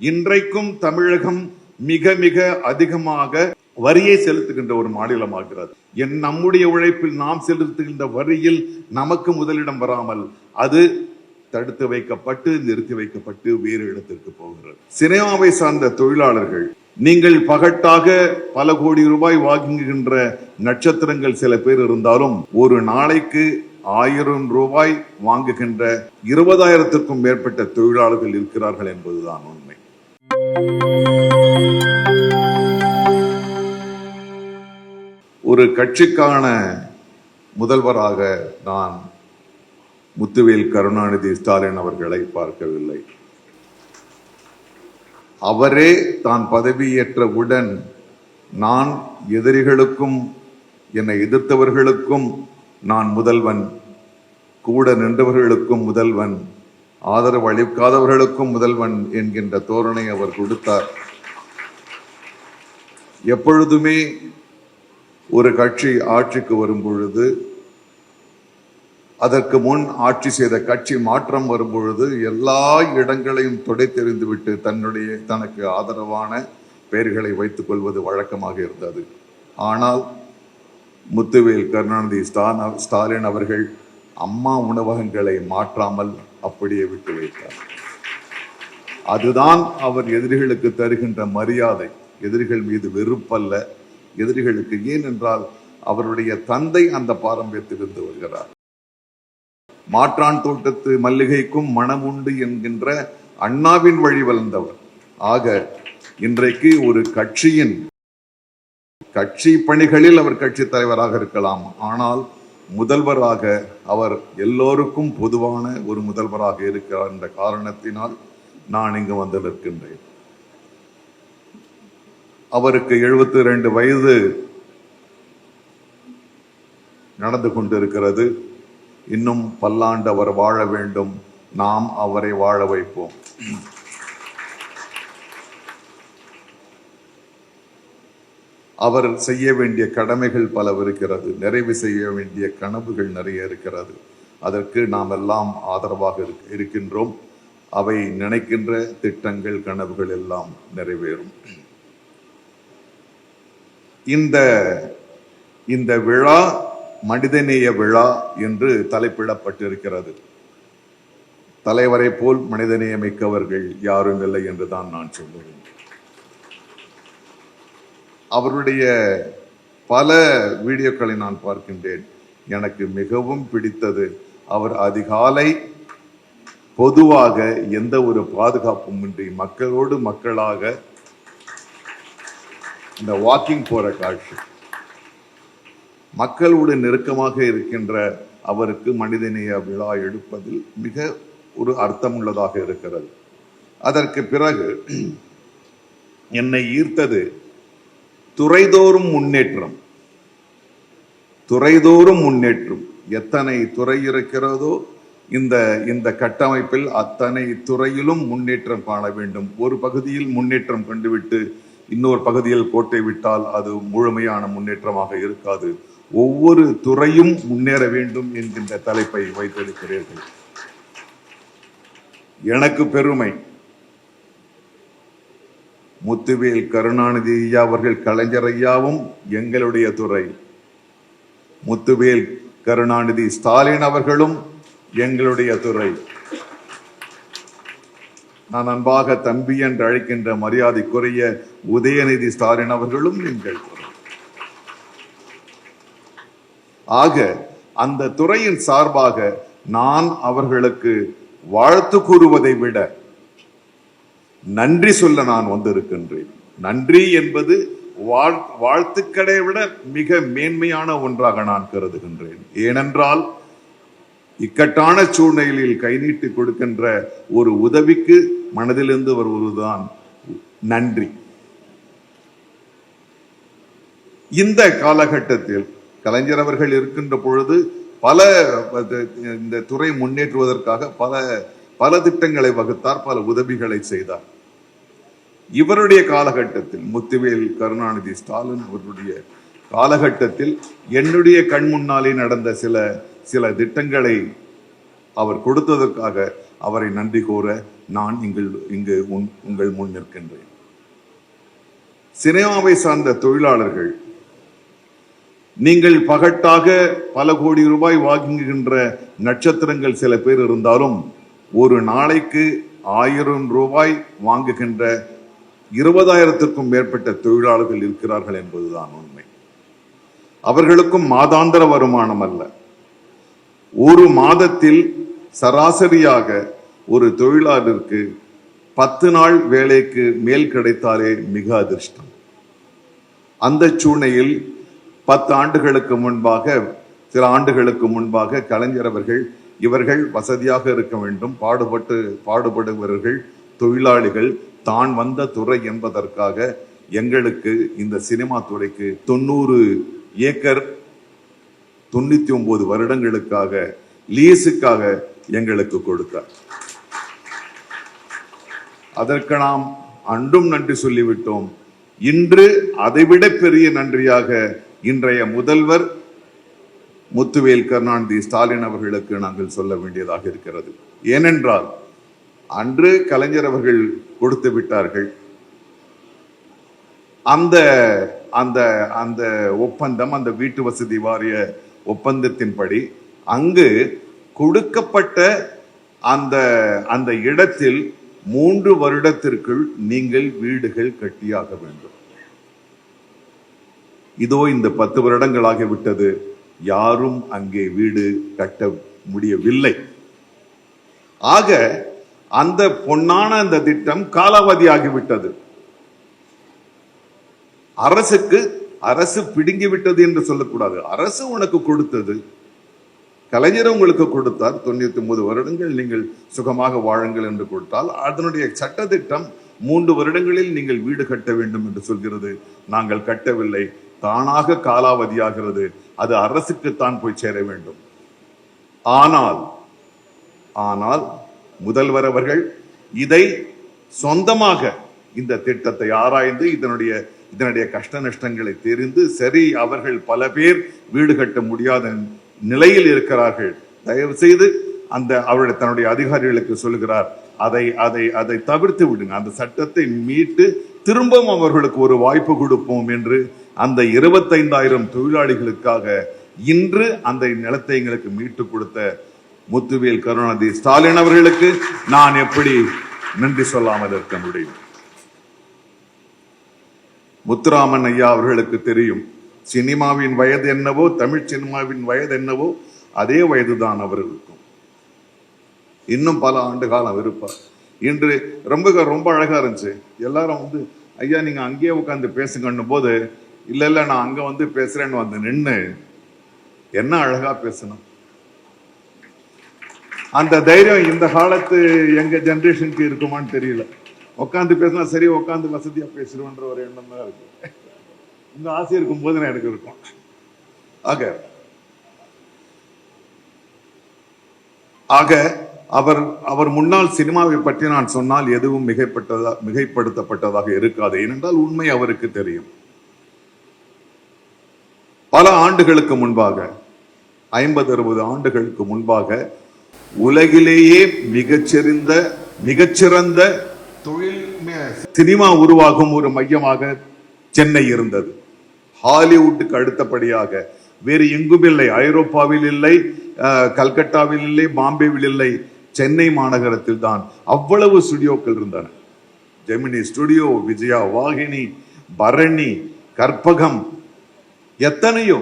இன்றைக்கும் தமிழகம் மிக மிக அதிகமாக வரியை செலுத்துகின்ற ஒரு மாநிலமாகிறது. என் நம்முடைய உழைப்பில் நாம் செலுத்துகின்ற வரியில் நமக்கு முதலிடம் வராமல் அது தடுத்து வைக்கப்பட்டு நிறுத்தி வைக்கப்பட்டு வேறு இடத்திற்கு போகிறது. சினிமாவை சார்ந்த தொழிலாளர்கள் நீங்கள் பகட்டாக பல கோடி ரூபாய் வாங்குகின்ற நட்சத்திரங்கள் சில பேர் இருந்தாலும் ஒரு நாளைக்கு ஆயிரம் ரூபாய் வாங்குகின்ற இருபதாயிரத்திற்கும் மேற்பட்ட தொழிலாளர்கள் இருக்கிறார்கள் என்பதுதான் உண்மை. ஒரு கட்சிக்கான முதல்வராக நான் முத்துவேல் கருணாநிதி ஸ்டாலின் அவர்களை பார்க்கவில்லை. அவரே தான் பதவியேற்றவுடன் நான் எதிரிகளுக்கும் என்னை எதிர்த்தவர்களுக்கும் நான் முதல்வன் கூட நின்றவர்களுக்கும் முதல்வன் ஆதரவு அளிக்காதவர்களுக்கும் முதல்வன் என்கின்ற தோரணை அவர் கொடுத்தார். எப்பொழுதுமே ஒரு கட்சி ஆட்சிக்கு வரும் பொழுது அதற்கு முன் ஆட்சி செய்த கட்சி மாற்றம் வரும் பொழுது எல்லா இடங்களையும் துடைத்தெறிந்துவிட்டு தன்னுடைய தனக்கு ஆதரவான பெயர்களை வைத்துக் கொள்வது வழக்கமாக இருந்தது. ஆனால் முத்துவேல் கருணாநிதி ஸ்டாலின் அவர்கள் அம்மா உணவகங்களை மாற்றாமல் அப்படியே விட்டு வைத்தார். அதுதான் அவர் எதிரிகளுக்கு தருகின்ற மரியாதை. எதிரிகள் மீது வெறுப்பல்ல. எதிரிகளுக்கு ஏனென்றால் அவருடைய தந்தை அந்த பாரம்பரியத்திலிருந்து வருகிறார். மாற்றான் தோட்டத்து மல்லிகைக்கும் மனம் உண்டு என்கின்ற அண்ணாவின் வழி வளர்ந்தவர். ஆக இன்றைக்கு ஒரு கட்சியின் கட்சி பணிகளில் அவர் கட்சி தலைவராக இருக்கலாம். ஆனால் முதல்வராக அவர் எல்லோருக்கும் பொதுவான ஒரு முதல்வராக இருக்கிறார் என்ற காரணத்தினால் நான் இங்கு வந்து நிற்கின்றேன். அவருக்கு எழுபத்தி ரெண்டு வயது நடந்து கொண்டிருக்கிறது. இன்னும் பல்லாண்டு அவர் வாழ வேண்டும். நாம் அவரை வாழ வைப்போம். அவர் செய்ய வேண்டிய கடமைகள் பல இருக்கிறது. நிறைவு செய்ய வேண்டிய கனவுகள் நிறைய இருக்கிறது. அதற்கு நாம் எல்லாம் ஆதரவாக இருக்கின்றோம். அவை நினைக்கின்ற திட்டங்கள் கனவுகள் எல்லாம் நிறைவேறும். இந்த இந்த விழா மனிதநேய விழா என்று தலைப்பிடப்பட்டிருக்கிறது. தலைவரை போல் மனிதநேயமிக்கவர்கள் யாரும் இல்லை என்று தான் நான் சொல்லுவேன். அவருடைய பல வீடியோக்களை நான் பார்க்கின்றேன். எனக்கு மிகவும் பிடித்தது. அவர் அதிகாலை பொதுவாக எந்த ஒரு பாதுகாப்பும் இன்றி மக்களோடு மக்களாக இந்த வாக்கிங் போற காட்சி. மக்களோடு நெருக்கமாக இருக்கின்ற அவருக்கு மனிதநேய விழா எடுப்பதில் மிக ஒரு அர்த்தமுள்ளதாக இருக்கிறது. அதற்கு பிறகு என்னை ஈர்த்தது துறைதோறும் முன்னேற்றம். துறைதோறும் முன்னேற்றம். எத்தனை துறை இருக்கிறதோ இந்த இந்த கட்டமைப்பில் அத்தனை துறையிலும் முன்னேற்றம் காண வேண்டும். ஒரு பகுதியில் முன்னேற்றம் கண்டுவிட்டு இன்னொரு பகுதியில் கோட்டை விட்டால் அது முழுமையான முன்னேற்றமாக இருக்காது. ஒவ்வொரு துறையும் முன்னேற வேண்டும் என்கின்ற தலைப்பை வைத்திருக்கிறீர்கள். எனக்கு பெருமை. முத்துவேல் கருணாநிதி ஐயா அவர்கள் கலைஞர் ஐயாவும் எங்களுடைய துறை. முத்துவேல் கருணாநிதி ஸ்டாலின் அவர்களும் எங்களுடைய துறை. நான் அன்பாக தம்பி என்று அழைக்கின்ற மரியாதைக்குரிய உதயநிதி ஸ்டாலின் அவர்களும் எங்கள் துறை. ஆக அந்த துறையின் சார்பாக நான் அவர்களுக்கு வாழ்த்து கூறுவதை விட நன்றி சொல்ல நான் வந்திருக்கின்றேன். நன்றி என்பது வாழ் வாழ்த்துக்களை விட மிக மேன்மையான ஒன்றாக நான் கருதுகின்றேன். ஏனென்றால் இக்கட்டான சூழ்நிலையில் கை நீட்டி கொடுக்கின்ற ஒரு உதவிக்கு மனதிலிருந்து வருவதுதான் நன்றி. இந்த காலகட்டத்தில் கலைஞர் அவர்கள் இருக்கின்ற பொழுது பல இந்த துறை முன்னேற்றுவதற்காக பல பல திட்டங்களை வகுத்தார் பல உதவிகளை செய்தார். இவருடைய காலகட்டத்தில் முத்துவேல் கருணாநிதி ஸ்டாலின் அவர்களுடைய காலகட்டத்தில் என்னுடைய கண் முன்னாலே நடந்த சில சில திட்டங்களை அவர் கொடுத்ததற்காக அவரை நன்றி கூற நான் இங்கு இங்கு உன் உங்கள் முன் நிற்கின்றேன். சினிமாவை சார்ந்த தொழிலாளர்கள் நீங்கள் பகட்டாக பல கோடி ரூபாய் வாங்குகின்ற நட்சத்திரங்கள் சில பேர் இருந்தாலும் ஒரு நாளைக்கு ஆயிரம் ரூபாய் வாங்குகின்ற இருபதாயிரத்திற்கும் மேற்பட்ட தொழிலாளர்கள் இருக்கிறார்கள் என்பதுதான் உண்மை. அவர்களுக்கும் மாதாந்திர வருமானம் அல்ல. ஒரு மாதத்தில் சராசரியாக ஒரு தொழிலாளருக்கு பத்து நாள் வேலைக்கு மேல் கிடைத்தாலே மிக அதிர்ஷ்டம். அந்த சூழ்நிலையில் பத்து ஆண்டுகளுக்கு முன்பாக சில ஆண்டுகளுக்கு முன்பாக கலைஞர் அவர்கள் இவர்கள் வசதியாக இருக்க வேண்டும். பாடுபட்டு பாடுபடுபவர்கள் தொழிலாளிகள் தான் வந்த துறை என்பதற்காக எங்களுக்கு இந்த சினிமா துறைக்கு தொண்ணூறு ஏக்கர் தொண்ணூத்தி ஒன்பது வருடங்களுக்காக லீஸுக்காக எங்களுக்கு கொடுத்தார். அதற்கு நாம் அன்றும் நன்றி சொல்லிவிட்டோம். இன்று அதைவிட பெரிய நன்றியாக இன்றைய முதல்வர் முத்துவேல் கருணாநிதி ஸ்டாலின் அவர்களுக்கு நாங்கள் சொல்ல வேண்டியதாக இருக்கிறது. ஏனென்றால் அன்று கலைஞர் அவர்கள் கொடுத்து விட்டார்கள். அந்த அந்த அந்த ஒப்பந்தம் அந்த வீட்டு வசதி வாரிய ஒப்பந்தத்தின்படி அங்கு கொடுக்கப்பட்ட அந்த அந்த இடத்தில் மூன்று வருடத்திற்குள் நீங்கள் வீடுகள் கட்டியாக வேண்டும். இதோ இந்த பத்து வருடங்களாகி விட்டது. யாரும் அங்கே வீடு கட்ட முடியவில்லை. ஆக அந்த பொன்னான அந்த திட்டம் காலாவதி ஆகிவிட்டது அரசுக்கு அரசு பிடுங்கி விட்டது என்று சொல்லக்கூடாது. அரசு உனக்கு கொடுத்தது. கலைஞர் உங்களுக்கு கொடுத்தார். தொண்ணூத்தி ஒன்பது வருடங்கள் நீங்கள் சுகமாக வாழுங்கள் என்று கொடுத்தால் அதனுடைய சட்டத்திட்டம் மூன்று வருடங்களில் நீங்கள் வீடு கட்ட வேண்டும் என்று சொல்கிறது. நாங்கள் கட்டவில்லை. தானாக காலாவதியாகிறது. அது அரசுக்குத்தான் போய் சேர வேண்டும். ஆனால் ஆனால் முதல்வர் அவர்கள் இதை சொந்தமாக இந்த திட்டத்தை ஆராய்ந்து இதனுடைய இதனுடைய கஷ்ட நஷ்டங்களை தெரிந்து சரி அவர்கள் பல பேர் வீடு கட்ட முடியாத நிலையில் இருக்கிறார்கள். தயவு செய்து அந்த அவருடைய தன்னுடைய அதிகாரிகளுக்கு சொல்லுகிறார் அதை அதை அதை தவிர்த்து விடுங்க. அந்த சட்டத்தை மீட்டு திரும்பவும் அவர்களுக்கு ஒரு வாய்ப்பு கொடுப்போம் என்று அந்த இருபத்தைந்தாயிரம் தொழிலாளிகளுக்காக இன்று அந்த நிலத்தை எங்களுக்கு மீட்டு கொடுத்த முத்துவேல் கருணாநிதி ஸ்டாலின் அவர்களுக்கு நான் எப்படி நன்றி சொல்லாமல் இருக்க முடியும்? முத்துராமன் ஐயா அவர்களுக்கு தெரியும் சினிமாவின் வயது என்னவோ தமிழ் சினிமாவின் வயது என்னவோ அதே வயதுதான் அவர்களுக்கும் இன்னும் பல ஆண்டு காலம் இருப்பார். இன்று ரொம்ப ரொம்ப அழகா இருந்துச்சு. எல்லாரும் வந்து ஐயா நீங்க அங்கேயே உட்காந்து பேசுங்கன்னும் போது இல்ல இல்ல நான் அங்க வந்து பேசுறேன்னு வந்து நின்னு என்ன அழகா பேசணும்? அந்த தைரியம் இந்த காலத்து எங்க ஜெனரேஷனுக்கு இருக்குமான்னு தெரியல. உட்காந்து பேசினா சரி உட்காந்து வசதியா பேசிடுவோன்ற ஒரு எண்ணம் தான் இருக்கு. உங்க ஆசை இருக்கும் போது நான் எனக்கு இருக்கும். ஆக ஆக அவர் அவர் முன்னால் சினிமாவை பற்றி நான் சொன்னால் எதுவும் மிகைப்பட்டதா மிகைப்படுத்தப்பட்டதாக இருக்காது. ஏனென்றால் உண்மை அவருக்கு தெரியும். பல ஆண்டுகளுக்கு முன்பாக ஐம்பது அறுபது ஆண்டுகளுக்கு முன்பாக உலகிலேயே மிகச்சிறந்த மிகச்சிறந்த தொழில் சினிமா உருவாகும் ஒரு மையமாக சென்னை இருந்தது. ஹாலிவுட்டுக்கு அடுத்தபடியாக வேறு எங்கும் இல்லை. ஐரோப்பாவில் இல்லை கல்கட்டாவில் இல்லை பாம்பேவில் இல்லை சென்னை மாநகரத்தில் தான் அவ்வளவு ஸ்டுடியோக்கள் இருந்தன. ஜெமினி ஸ்டுடியோ விஜயா வாகினி பரணி கற்பகம் எத்தனையோ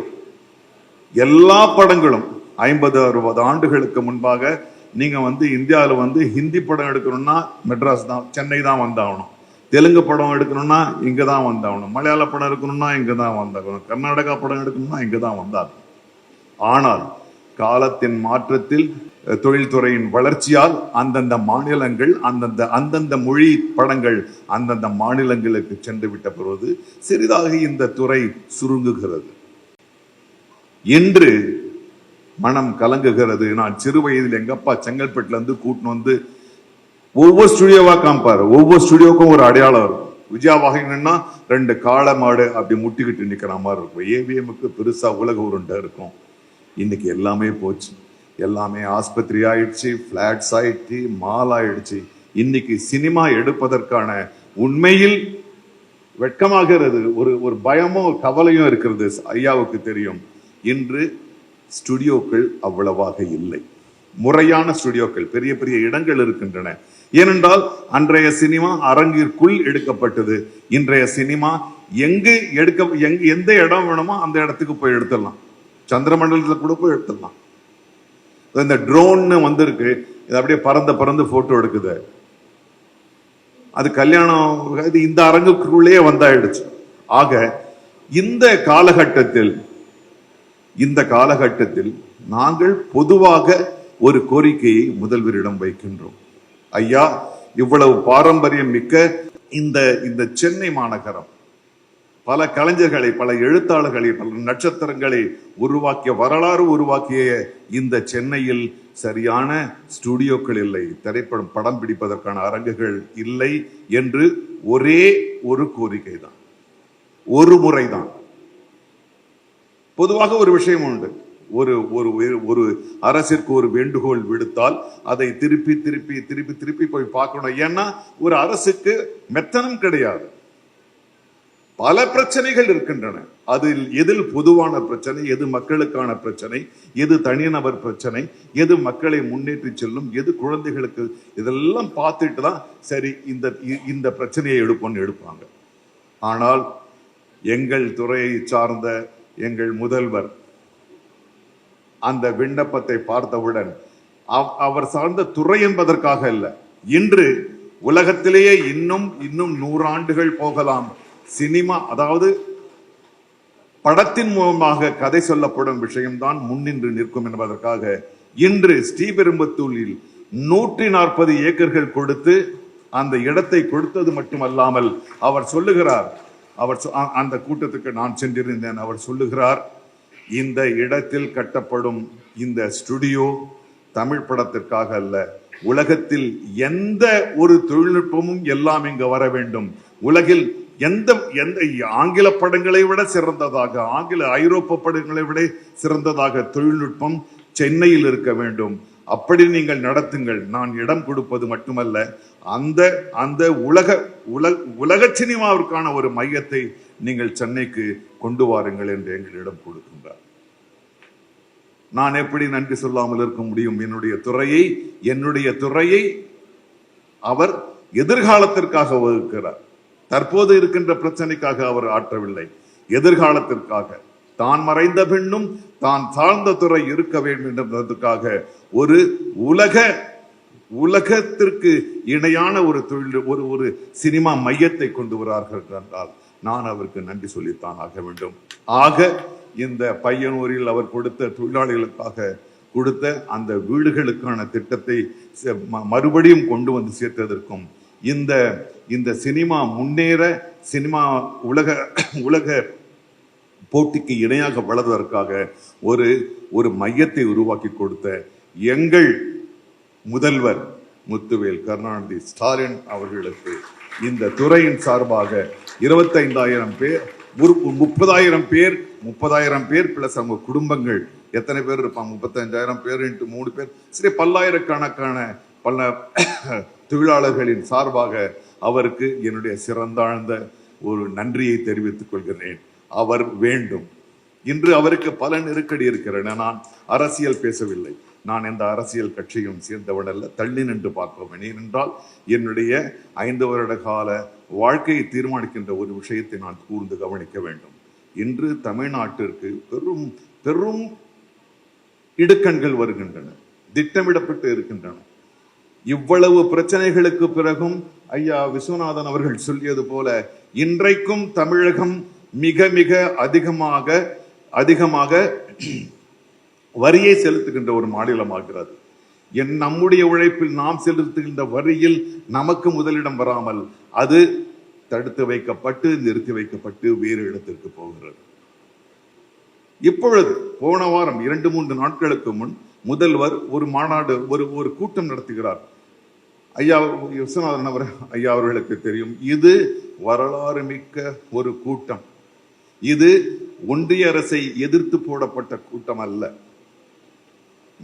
எல்லா படங்களும் ஐம்பது அறுபது ஆண்டுகளுக்கு முன்பாக நீங்க வந்து இந்தியாவில் வந்து ஹிந்தி படம் எடுக்கணும்னா மெட்ராஸ் தான் சென்னை தான் வந்தாகணும். தெலுங்கு படம் எடுக்கணும்னா இங்கே தான் வந்தாகணும். மலையாள படம் எடுக்கணும்னா இங்கே தான் வந்தாகணும். கர்நாடகா படம் எடுக்கணும்னா இங்கே தான் வந்தாகணும். ஆனால் காலத்தின் மாற்றத்தில் தொழில்துறையின் வளர்ச்சியால் அந்தந்த மாநிலங்கள் அந்தந்த அந்தந்த மொழி படங்கள் அந்தந்த மாநிலங்களுக்கு சென்று விட்ட பிறகு சிறிதாக இந்த துறை சுருங்குகிறது. என்று மனம் கலங்குகிறது. நான் சிறு வயதில் எங்க அப்பா செங்கல்பட்டுல இருந்து கூட்டின்னு வந்து ஒவ்வொரு ஸ்டுடியோவா காமிப்பாரு. ஒவ்வொரு ஸ்டுடியோக்கும் ஒரு அடையாளம் இருக்கும். விஜயா வாகினா ரெண்டு காளை மாடு அப்படி முட்டிக்கிட்டு நிக்கிற மாதிரி இருக்கும். ஏவிஎம்க்கு பெருசா உலக உருண்டை இருக்கும். இன்னைக்கு எல்லாமே போச்சு. எல்லாமே ஆஸ்பத்திரி ஆயிடுச்சு ஃப்ளாட்ஸ் ஆயிடுச்சு மால் ஆயிடுச்சு. இன்னைக்கு சினிமா எடுப்பதற்கான உண்மையில் வெட்கமாகிறது. ஒரு ஒரு பயமும் கவலையும் இருக்கிறது ஐயாவுக்கு தெரியும். இன்று ஸ்டுடியோக்கள் அவ்வளவாக இல்லை. முறையான ஸ்டுடியோக்கள் பெரிய பெரிய இடங்கள் இருக்கின்றன. ஏனென்றால் அன்றைய சினிமா அரங்கிற்குள் எடுக்கப்பட்டது. இன்றைய சினிமா எங்கு எடுக்க எங் எந்த இடம் வேணுமோ அந்த இடத்துக்கு போய் எடுத்துடலாம். சந்திரமண்டலத்தில் கூட போய் எடுத்துடலாம். இந்த ட்ரோன்னு வந்திருக்கு. இது அப்படியே பறந்து பறந்து ஃபோட்டோ எடுக்குது. அது கல்யாணம் இது இந்த அரங்குக்குள்ளேயே வந்தாயிடுச்சு. ஆக இந்த காலகட்டத்தில் இந்த காலகட்டத்தில் நாங்கள் பொதுவாக ஒரு கோரிக்கையை முதல்வரிடம் வைக்கின்றோம். ஐயா இவ்வளவு பாரம்பரியம் மிக்க இந்த இந்த சென்னை மாநகரம். பல கலைஞர்களை பல எழுத்தாளர்களை பல நட்சத்திரங்களை உருவாக்கிய வரலாறு உருவாக்கிய இந்த சென்னையில் சரியான ஸ்டுடியோக்கள் இல்லை திரைப்படம் படம் பிடிப்பதற்கான அரங்குகள் இல்லை என்று ஒரே ஒரு கோரிக்கை தான் ஒரு முறைதான். பொதுவாக ஒரு விஷயம் உண்டு. ஒரு ஒரு ஒரு அரசிற்கு ஒரு வேண்டுகோள் விடுத்தால் அதை திருப்பி திருப்பி திருப்பி திருப்பி போய் பார்க்கணும். ஏன்னா ஒரு அரசுக்கு மெத்தனம் கிடையாது. பல பிரச்சனைகள் இருக்கின்றன. அதில் எதில் பொதுவான பிரச்சனை எது மக்களுக்கான பிரச்சனை எது தனிநபர் பிரச்சனை எது மக்களை முன்னேற்றி செல்லும் எது குழந்தைகளுக்கு இதெல்லாம் பார்த்துட்டு தான் சரி இந்த இ- இந்த பிரச்சனையை எடுப்போம்னு எடுப்பாங்க. ஆனால் எங்கள் துறையை சார்ந்த எங்கள் முதல்வர். அந்த விண்ணப்பத்தை பார்த்தவுடன் அவர் சார்ந்த துறை என்பதற்காக அல்ல இன்று உலகத்திலேயே இன்னும் இன்னும் நூறாண்டுகள் போகலாம். சினிமா அதாவது படத்தின் மூலமாக கதை சொல்லப்படும் விஷயம்தான் முன்னின்று நிற்கும் என்பதற்காக இன்று ஸ்ரீபெரும்புத்தூரில் நூற்றி நாற்பது ஏக்கர்கள் கொடுத்து அந்த இடத்தை கொடுத்தது மட்டுமல்லாமல் அவர் சொல்லுகிறார் அவர் சொ- அந்த கூட்டத்துக்கு நான் சென்றிருந்தேன். அவர் சொல்லுகிறார் இந்த இடத்தில் கட்டப்படும் இந்த ஸ்டுடியோ தமிழ் படத்திற்காக அல்ல. உலகத்தில் எந்த ஒரு தொழில்நுட்பமும் எல்லாம் இங்கு வர வேண்டும். உலகில் எந்த எந்த ஆங்கில படங்களை விட சிறந்ததாக ஆங்கில ஐரோப்ப படங்களை விட சிறந்ததாக தொழில்நுட்பம் சென்னையில் இருக்க வேண்டும். அப்படி நீங்கள் நடத்துங்கள். நான் இடம் கொடுப்பது மட்டுமல்ல அந்த அந்த உலக உலக உலக சினிமாவிற்கான ஒரு மையத்தை நீங்கள் சென்னைக்கு கொண்டு வாருங்கள் என்று எங்களிடம் கொடுக்கின்றார். நான் எப்படி நன்றி சொல்லாமல் இருக்க முடியும்? என்னுடைய துறையை என்னுடைய துறையை அவர் எதிர்காலத்திற்காக வகுக்கிறார். தற்போது இருக்கின்ற பிரச்சனைக்காக அவர் ஆற்றவில்லை. எதிர்காலத்திற்காக. தான் மறைந்த பின்னும் தான் சார்ந்த துறை இருக்க வேண்டும் என்பதற்காக ஒரு உலக உலகத்திற்கு இணையான ஒரு தொழில் ஒரு ஒரு சினிமா மையத்தை கொண்டு வரார்கள் என்றால் நான் அவருக்கு நன்றி சொல்லித்தான் ஆக வேண்டும். ஆக இந்த பையனூரில் அவர் கொடுத்த தொழிலாளிகளுக்காக கொடுத்த அந்த வீடுகளுக்கான திட்டத்தை ம- மறுபடியும் கொண்டு வந்து சேர்த்ததற்கும் இந்த இந்த சினிமா முன்னேற சினிமா உலக உலக போட்டிக்கு இணையாக வளர்வதற்காக ஒரு ஒரு மையத்தை உருவாக்கி கொடுத்த எங்கள் முதல்வர் முத்துவேல் கருணாநிதி ஸ்டாலின் அவர்களுக்கு இந்த துறையின் சார்பாக இருபத்தைந்தாயிரம் பேர் ஒரு முப்பதாயிரம் பேர் முப்பதாயிரம் பேர் பிளஸ் அவங்க குடும்பங்கள். எத்தனை பேர் இருப்பாங்க? முப்பத்தஞ்சாயிரம் பேர் இன்ட்டு மூணு பேர். சரி பல்லாயிரக்கணக்கான பல தொழிலாளர்களின் சார்பாக அவருக்கு என்னுடைய சிறந்தாழ்ந்த ஒரு நன்றியை தெரிவித்துக் கொள்கிறேன். அவர் வேண்டும். இன்று அவருக்கு பல நெருக்கடி இருக்கிறேன். நான் அரசியல் பேசவில்லை. நான் எந்த அரசியல் கட்சியும் சேர்ந்தவன் அல்ல தள்ளி நின்று பார்ப்பவன். ஏனென்றால் என்னுடைய ஐந்து வருட கால வாழ்க்கையை தீர்மானிக்கின்ற ஒரு விஷயத்தை நான் கூர்ந்து கவனிக்க வேண்டும். இன்று தமிழ்நாட்டிற்கு பெரும் பெரும் இடுக்கண்கள் வருகின்றன திட்டமிடப்பட்டு இருக்கின்றன. இவ்வளவு பிரச்சனைகளுக்கு பிறகும் ஐயா விஸ்வநாதன் அவர்கள் சொல்லியது போல இன்றைக்கும் தமிழகம் மிக மிக அதிகமாக அதிகமாக வரியை செலுத்துகின்ற ஒரு மாநிலமாகிறது. என் நம்முடைய உழைப்பில் நாம் செலுத்துகின்ற வரியில் நமக்கு முதலிடம் வராமல் அது தடுத்து வைக்கப்பட்டு நிறுத்தி வைக்கப்பட்டு வேறு இடத்திற்கு போகிறது. இப்பொழுது போன வாரம் இரண்டு மூன்று நாட்களுக்கு முன் முதல்வர் ஒரு மாநாடு ஒரு ஒரு கூட்டம் நடத்துகிறார். ஐயா விஸ்வநாதன் அவர் ஐயா அவர்களுக்கு தெரியும். இது வரலாறு மிக்க ஒரு கூட்டம். இது ஒன்றிய அரசை எதிர்த்து போடப்பட்ட கூட்டம் அல்ல.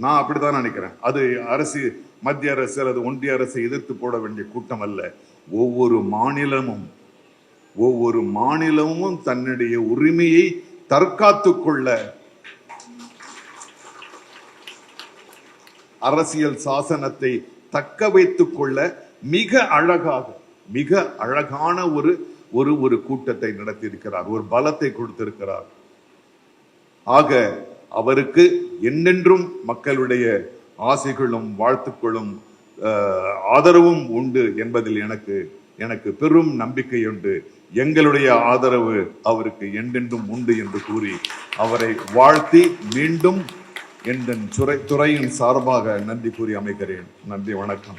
நான் அப்படித்தான் நினைக்கிறேன். அது அரசு மத்திய அரசு அல்லது ஒன்றிய அரசை எதிர்த்து போட வேண்டிய கூட்டம் அல்ல. ஒவ்வொரு மாநிலமும் ஒவ்வொரு மாநிலமும் தன்னுடைய உரிமையை தற்காத்து கொள்ள அரசியல் சாசனத்தை தக்க வைத்துக் கொள்ள மிக அழகாக மிக அழகான ஒரு ஒரு ஒரு கூட்டத்தை நடத்தியிருக்கிறார். ஒரு பலத்தை கொடுத்திருக்கிறார். ஆக அவருக்கு என்னென்றும் மக்களுடைய ஆசைகளும் வாழ்த்துக்களும் ஆதரவும் உண்டு என்பதில் எனக்கு எனக்கு பெரும் நம்பிக்கை உண்டு. எங்களுடைய ஆதரவு அவருக்கு என்றென்றும் உண்டு என்று கூறி அவரை வாழ்த்தி மீண்டும் என் துறை துறையின் சார்பாக நன்றி கூறி அமைகிறேன் நன்றி வணக்கம்.